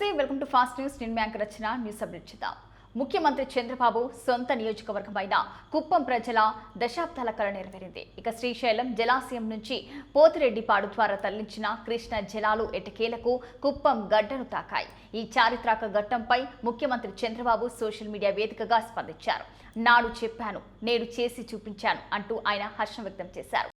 నమస్తే welcome to fast news. నేను బ్యాంక్ రచన న్యూస్ అప్డేట్ చేద్దాం ముఖ్యమంత్రి చంద్రబాబు సొంత నియోజకవర్గమైన కుప్పం ప్రజల దశాబ్దాల కళ నెరవేరింది. ఇక శ్రీశైలం జలాశయం నుంచి పోతిరెడ్డిపాడు ద్వారా తరలించిన కృష్ణ జలాలు ఎటకేలకు కుప్పం గడ్డను తాకాయి. ఈ చారిత్రక ఘట్టంపై ముఖ్యమంత్రి చంద్రబాబు సోషల్ మీడియా వేదికగా స్పందించారు. నాడు చెప్పాను నేడు చేసి చూపించాను అంటూ ఆయన హర్షం వ్యక్తం చేశారు.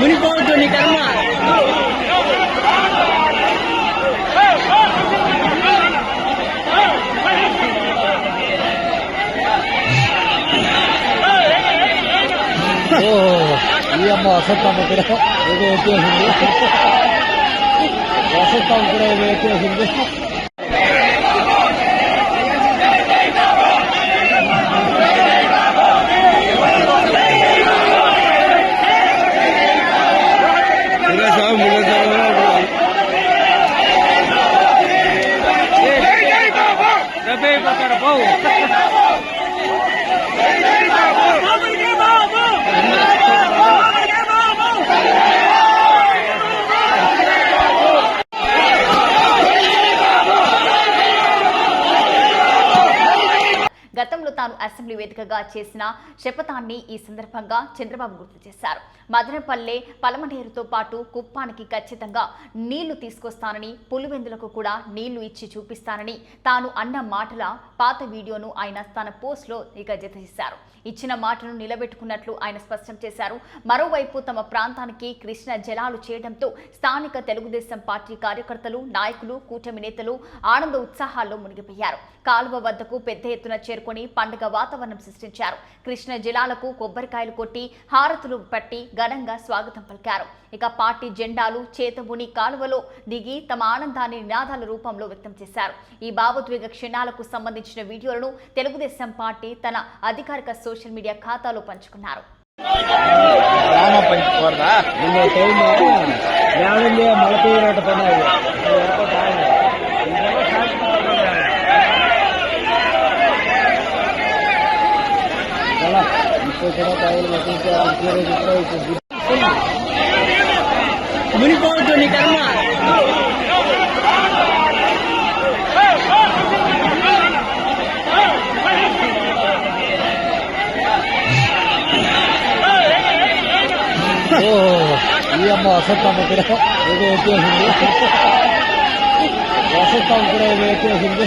మునిపోవద్దు నీ కర్మ ఓ ఈ అమ్మ వసత్తమ్మ కూడా ఏదో వచ్చేసింది వసత్తమ్మ కూడా ఏదో వచ్చేసింది Também votaram bom? తాను అసెంబ్లీ వేదికగా చేసిన శపథాన్ని ఈ సందర్భంగా చంద్రబాబు గుర్తు చేశారు. మదనపల్లె పలమనేరుతో పాటు కుప్పానికి ఖచ్చితంగా నీళ్ళు తీసుకొస్తానని పులివెందులకు కూడా నీళ్ళు ఇచ్చి చూపిస్తానని తాను అన్న మాటల పాత వీడియోను ఆయన తన పోస్ట్లో ఇక జత చేశారు ఇచ్చిన మాటను నిలబెట్టుకున్నట్లు ఆయన స్పష్టం చేశారు. మరోవైపు తమ ప్రాంతానికి కృష్ణ జలాలు చేయడంతో స్థానిక తెలుగుదేశం పార్టీ కార్యకర్తలు నాయకులు కూటమి నేతలు ఆనంద ఉత్సాహాల్లో మునిగిపోయారు. కాలువ వద్దకు పెద్ద ఎత్తున చేరుకొని పండుగ వాతావరణం సృష్టించారు. కృష్ణ జిల్లాలకు కొబ్బరికాయలు కొట్టి హారతులు పట్టి ఘనంగా స్వాగతం పలికారు. ఇక పార్టీ జెండాలు చేతబుని కాలువలో దిగి తమ ఆనందాన్ని నినాదాల రూపంలో వ్యక్తం చేశారు. ఈ భావోద్వేగ క్షణాలకు సంబంధించిన వీడియోలను తెలుగుదేశం పార్టీ తన అధికారిక సోషల్ మీడియా ఖాతాలో పంచుకున్నారు. గ్రామ పంచాయతీ మునిపోవద్దు నీ కర్మ ఓ ఈ అమ్మ వసత్తమ్మ కూడా ఏదో వచ్చేసింది వసత్తమ్మ కూడా ఏదో వచ్చేసింది